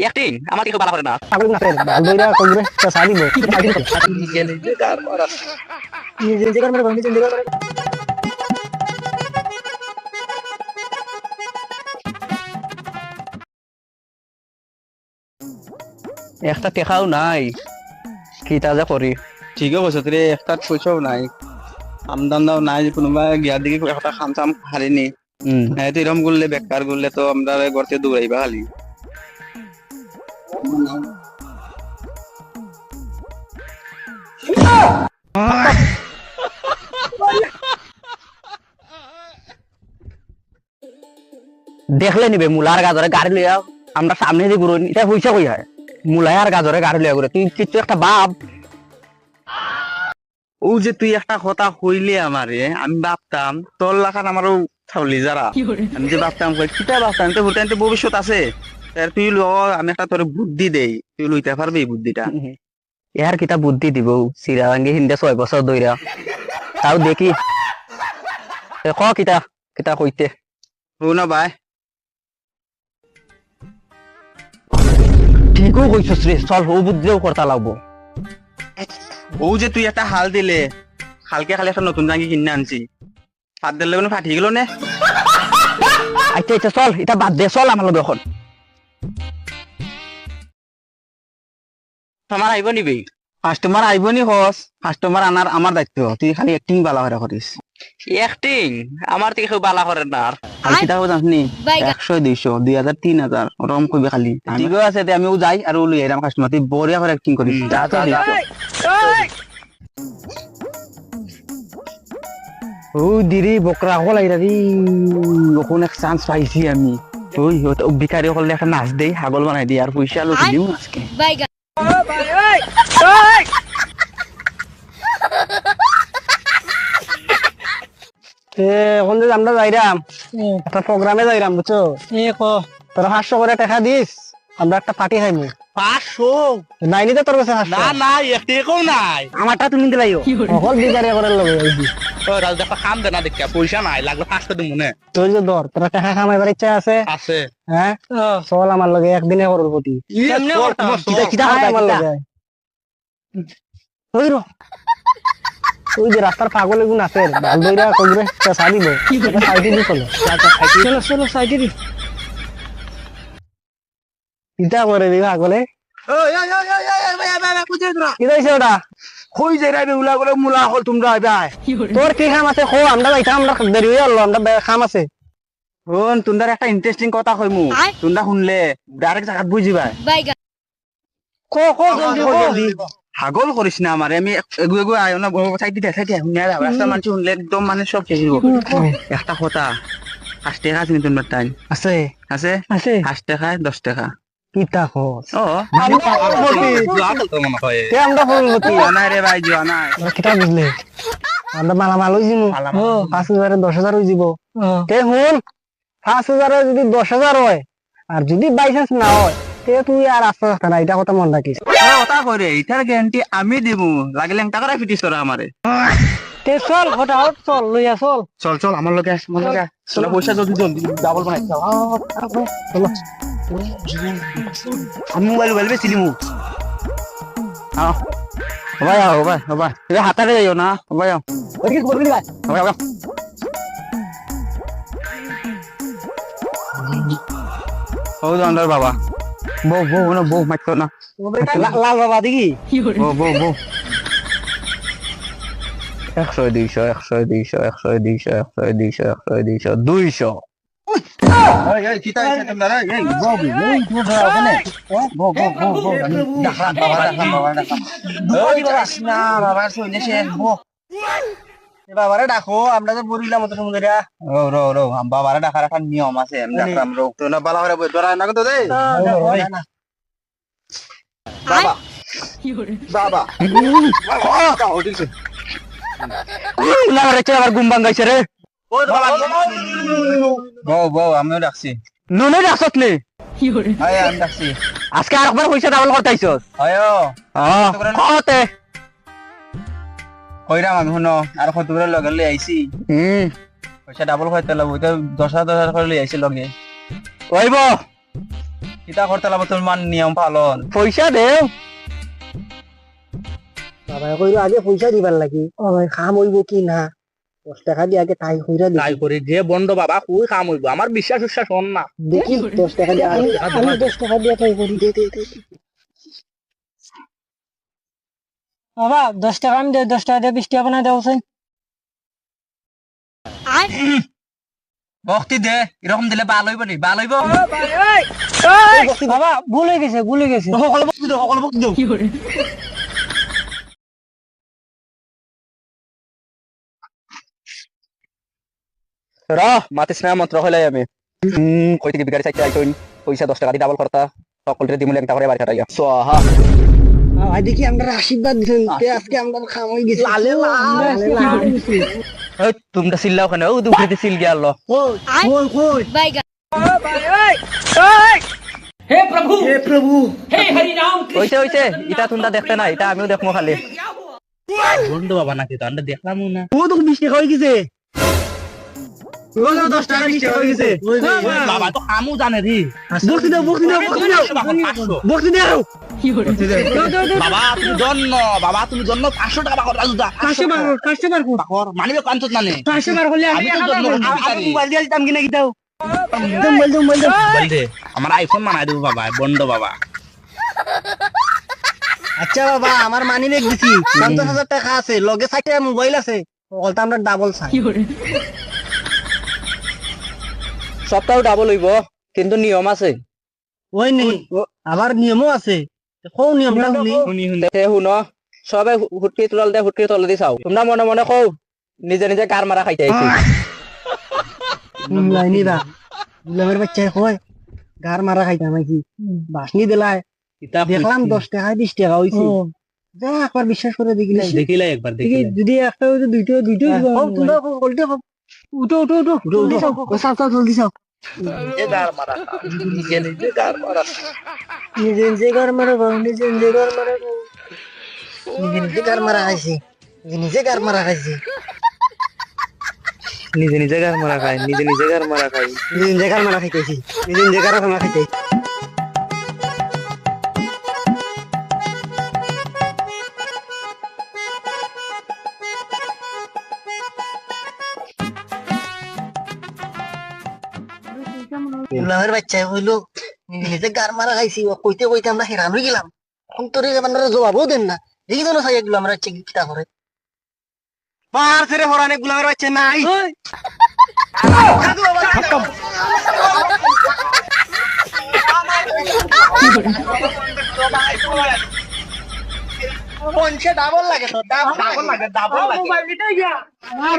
Acting আমার থেকে বালা করে না পাগল না ফের বাল দইরা কইরে তা সাদি বো নিজে নিজে কর মেরে নিজে নিজে কর একটা টেকাও নাই কি তাজা করি ঠিকই কৈছ তোৰে একটা পইচাও নাই কাম দাম দাও নাই কোনোবা গিয়ার দিকে একটা খাম চাম হারিনি হ্যাঁ এরকম করলে বেকার করলে তো আমরা গড়তে দৌড়াইবা খালি দেখলে নিবে মুলার গাজরে গাড়ি লইয়া আমরা সামনে দিয়ে ঘুরো এটা পয়সা কই হয়? মুলাই আর গাজরে গাড়ি লইয়া ঘুরে। তুই কিছু একটা বাপ ও যে তুই একটা কথা কইলে আমারে আমি ভাবতাম তোর লাখান আমারও থাউলি যারা। আমি যে ভাবতাম কই কিতা ভাবতাম? তো ভুটান তো ভবিষ্যৎ আছে। তুই ল আমি একটা তোর বুদ্ধি দেই। তুই লইতে পারবি বুদ্ধিটা? ইয়ার কিতা বুদ্ধি দিব চিরাঙ্গি হিন্দে ছয় বছর ধইরা তাও দেখি। এ ক কিতা কিতা কইতে? শুন ভাই ঠিকও কইছস রে চল ও বুদ্ধিও করতা লাগবো ও যে তুই একটা হাল দিলে হালকে খালি একটা নতুন জাঙ্গি কিনে আনছি। হাত দিলে কোনো ফাটি গেল নে? আচ্ছা আচ্ছা চল এটা বাদ দে চল আমার লগে এখন। আমার আইব নিবি? কাস্টমার আইব নি হস কাস্টমার আনার আমার দায়িত্ব তুই খালি একটিং বালা করে করিস। অ্যাক্টিং আমার থেকে কেউ বালা করে না আর। কিতা কথা জানি একশো দুইশো দুই হাজার তিন হাজার ওরকম কইবে খালি। ঠিক আছে তে আমিও যাই আর ওলু এরাম কাস্টমার তুই বড়িয়া করে অ্যাক্টিং করিস। যা যা ও দিরি বকরা হল আইরা দি ওখানে এক চান্স পাইছি আমি। ওই ভিখারি হলে একটা নাচ দেই হাগল বানাই দিই আর পয়সা লোক দিও আজকে। এখন যে আমরা যাইরাম। একটা প্রোগ্রামে যাইরাম বুঝছ? এ তোরা হাস্য করে টাকা দিস আমরা একটা পার্টি খাইমু। পাঁচশো? নাইনি তো তোর কাছে হাস্য না একটিও নাই। আমারটা তুমি দিলাইও বিকারে লগে কাম দে না দেখা পয়সা নাই লাগলে পাঁচশো দিন মনে তুই যে ধর তোরা টাকা কামাইবার ইচ্ছা আছে? আছে। হ্যাঁ? চল আমার লগে একদিনে প্রতি। আমার লগে ওই যে রাস্তার পাগল এগুন আছে ভালো দইরা কইরে পেশা দিব সাইডে দি চলো। চলো চলো সাইডে দি ইটা করে দিবা আগলে। কি দিছে ওটা? কই যাই রে উলা করে মুলা হল তোমরা আইবাই তোর কি খাম আছে? খো আমরা যাইতাম আমরা দেরি হয়ে গেল আমরা খাম আছে। শুন তোমরা একটা ইন্টারেস্টিং কথা কইমু। আয়। তোমরা শুনলে ডাইরেক্ট জায়গাত বুঝিবা। খো খো জলদি খো হাগল করিস না আমারে আমি এগু এগু আয় না সাইড দিতে সাইড দিয়ে শুনে রাস্তার মানুষ শুনলে একদম মানে সব শেষ হইব একটা কথা পাঁচ টাকা আছে নি তোমার টাইম আছে আছে আছে পাঁচ টাকা দশ টাকা কিতা খো ও তে আমরা ফোন হতি নাই রে ভাই জোয়া নাই আমরা কিতা বুঝলে আমরা মালামাল হয়ে যাব পাঁচ হাজারে দশ হাজার হয়ে যাব তে শুন পাঁচ হাজারে যদি দশ হাজার হয় আর যদি বাই চান্স না হয় তে তুই আর আস্তে আস্তে না এটা কথা মন রাখিস। কথা করে এটার গ্যারান্টি আমি দিব। লাগিলে টাকা রাখি দিছ আমারে। তে চল হঠাৎ হট চল লইয়া চল। চল চল আমার লগে আস আমার লগে তোরা পয়সা জলদি জলদি ডাবল বানাই চলো। আমি মোবাইল মোবাইল বেচিলি মু আও ভাই আও ভাই ভাই এটা হাতারে যাইও না ভাই আও ওই কি করবি ভাই ভাই আও ও দন্দর বাবা। বউ বউ না বউ মাইত না লা- লাল বাবা দেখি বউ বউ বউ একশো দুইশো একশো দুইশো একশো দুইশো একশো দুইশো একশো দুইশো দুইশো বাবারে ডাকো আমরা যে বরিলাম তো সমুদ্রে বাবারে ডাকার একটা নিয়ম আছে আমি ডাকলাম রো তো না বালা করে বই ধরা না তো দেই? বাবা। বাবা। না রে আবার রে? বউ বউ আমিও ডাকছি। নুনে নে? আজকে আরেকবার পয়সা ডাবল কতে কইরাম আমি শুনো আর কত লগে লই আইছি হুম পয়সা ডাবল খাইতে লাগবো এটা দশ হাজার দশ হাজার করে লই আইছি লগে। ওইব কিতা করতে লাগবো তোমার নিয়ম পালন। পয়সা দেও বাবাই কইলো আগে পয়সা দিবার লাগি। ও ভাই খাম হইব কি না? দশ টাকা দিয়ে আগে তাই কইরা দিছি। তাই করে যে বন্ড বাবা খুবই কাম হইব। আমার বিশ্বাস উচ্ছ্বাস হন না। দেখি দশ টাকা দিয়ে আমি আমি দশ টাকা দিয়ে তাই করি দে দে দে বাবা দশ টাকা আমি দে দশ টাকা দিয়ে বিশ টাকা বানাই দেওয়া ভক্তি দে এরকম দিলে ভালো হইব নি ভালো হইব। বাবা ভুল হয়ে গেছে ভুল হয়ে গেছে। সকলো ভক্তি দিও সকলো ভক্তি দিও। র মাতিস না মন্ত্র হইলাই আমি। হুম কই থেকে বিকারি চাইতে আইতইন পয়সা দশ টাকা দিয়ে ডাবল করতা সকলরে দিমুলে একটা করে বাড়ি খাটাইয়া। সোহা। ভাই দেখি আমরা আশীর্বাদ দিছেন তে আজকে আমরা খাম হয়ে গেছি। লালে লাল। তোমরা চিল্লাও কেন? ও চিল গিয়া আল্লাহ কই কই? Baiga. হইছে হইছে। ইটা তোমরা দেখতে না এটা আমিও দেখব খালি। বন্ড বাবা নাকি তো আমরা দেখলাম না। ও তো বিশ হয়ে গেছে। বাবা তো কামও জানে রে। বক্সি দাও বক্সি দাও বক্সি দাও। পাঁচশো। দাও বাবা তুমি জন্ম বাবা তুমি জন্ম পাঁচশো টাকা বাকর রাজু দা কাস্টমার কাস্টমার কো বাকর মানিবে কাঞ্চত নানে। কাস্টমার হলে আমি আমি মোবাইল দিয়ে দিতাম কিনা কি দাও মোবাইল দাও মোবাইল দাও বল দে আমার আইফোন বানাই দেবো বাবা বন্ড বাবা। আচ্ছা বাবা আমার মানি ব্যাগ দিছি। পঞ্চাশ হাজার টাকা আছে লগে সাইটে মোবাইল আছে। অলটা আমরা ডাবল চাই। সপ্তাহ ডাবল হইব কিন্তু নিয়ম আছে। ওই নি? আবার নিয়মও আছে। কৌ নিয়মটা শুনি শুনি শুনি? দেখে শুন। সবে হুটকি তোলাল দে হুটকি তলে দি চাও। তোমরা মনে মনে কও নিজে নিজে গার মারা খাইতে আইছি। লাইনি বা? গুলামের বাচ্চায় কয় গার মারা খাইতাম নাকি বাসনি দিলাই। দেখলাম দশ টাকা বিশ টাকা হয়েছে যা একবার বিশ্বাস করে দেখিলাই দেখিলাই একবার দেখিলাই যদি একটা হইতো দুইটা দুইটা উঠো উঠো উঠো উঠো চাও চাও জলদি চাও নিজে গার মারা নিজে নিজে গার মারা নিজে নিজে গার মারা বাবু নিজে নিজে গার মারা নিজে নিজে গার মারা খাইছে নিজে নিজে গার মারা খাইছে নিজে নিজে গার মারা খাই নিজে নিজে গার মারা খাই নিজে নিজে গার মারা খাইতেছি। নিজে নিজে গার মারা খাইতে গুলামের বাচ্চা হইল নিজে গার মারা খাইছি ও কইতে কইতে আমরা হেরান হয়ে গেলাম। এখন তোর আপনারা জবাবও দেন না এই জন্য এগুলো আমরা হচ্ছে কিতা করে পার ছেড়ে হরানে গুলামের বাচ্চা নাই। পঞ্চে ডাবল লাগে তো ডাবল লাগে ডাবল লাগে। আমার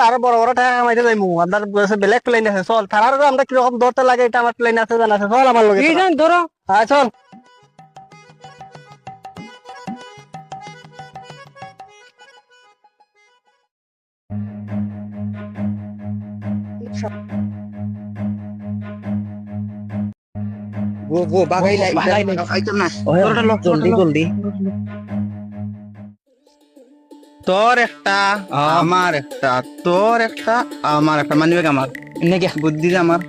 আরও বড় বড় টাকা কামাইতে যাইমু আপনার বেলেগ প্লেন আছে চল তারার আমরা কীরকম ধরতে লাগে এটা আমার প্লেন আছে জানা আছে চল আমার লগে ধরো হ্যাঁ চল লাই আইতাম না জলদি জলদি তোর একটা আমার একটা তোর একটা আমার একটা। মানিবে আমার? বুদ্ধি আমার।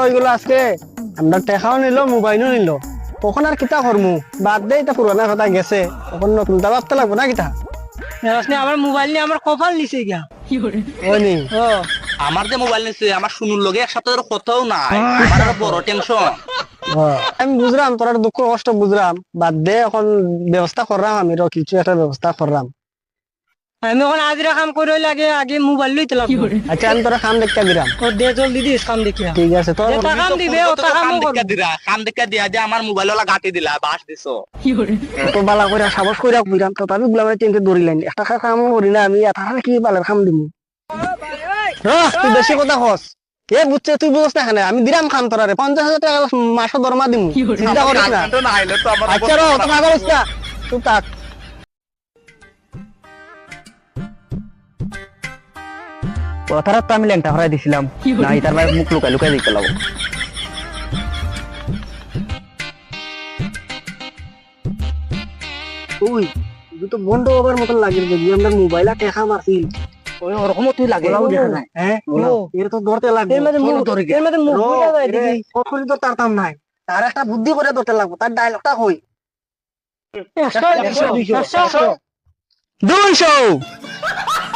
হয়ে আজকে। আমরা টেকাও নিল মোবাইলও নিল। তখন আর কিতা করমু? বাদ দে এটা পুরানা কথা গেছে। তখন নতুন ভাবতে লাগবো না কিতা? আমার মোবাইল নিয়ে আমার কপাল নিচে গিয়া। আমার যে মোবাইল নিছে আমার শুনুর লগে এক সপ্তাহের কথাও নাই। আমার বড় টেনশন আমি বুঝলাম তোর দুঃখ কষ্ট বুঝলাম বাদ দে এখন ব্যবস্থা করলাম আমি কিছু একটা ব্যবস্থা করলাম আমি এখন আজরা কাম করে লাগে আগে মোবাইল লইতে লাগবো আচ্ছা আমি তোরা কাম দেখতে দিলাম ও দে জলদি দিস কাম দেখিয়া। ঠিক আছে তোর কাম দিবে ও তো কাম কাম দেখা দিলা কাম দেখা দিয়া যে আমার মোবাইল ওলা গাঁটি দিলা বাস দিছো। তো বালা করে সাহস করে বুঝলাম তো আমি গুলামের চিনতে দৌড়িলেন একটা কাম করি না আমি এটা কি বালের কাম দিমু? রহ, তুই বেশি কথা হস এ বুঝছে তুই বুঝছ না এখানে আমি দিলাম কাম তোরারে পঞ্চাশ হাজার টাকা মাসে দরমা দিমু। চিন্তা করিস না? আচ্ছা রহ তোমার না। তুই থাক কথাটা তো আমি ল্যাংটা হরাই দিছিলাম। না তার ভাই মুখ লুকাই লুকাই দিতে লাগবো। ওই তো বন্ধ হবার মতন লাগে যদি আমরা মোবাইল আর টেকা মারছিল। ওই ওরকম তুই লাগে। হ্যাঁ এর তো ধরতে লাগবে। এর মধ্যে মুখ ধরে এর মধ্যে মুখ ধরে যায় দেখি কখনই তো তারতাম নাই। তার একটা বুদ্ধি করে ধরতে লাগবো। তার ডায়লগটা কই দুইশো।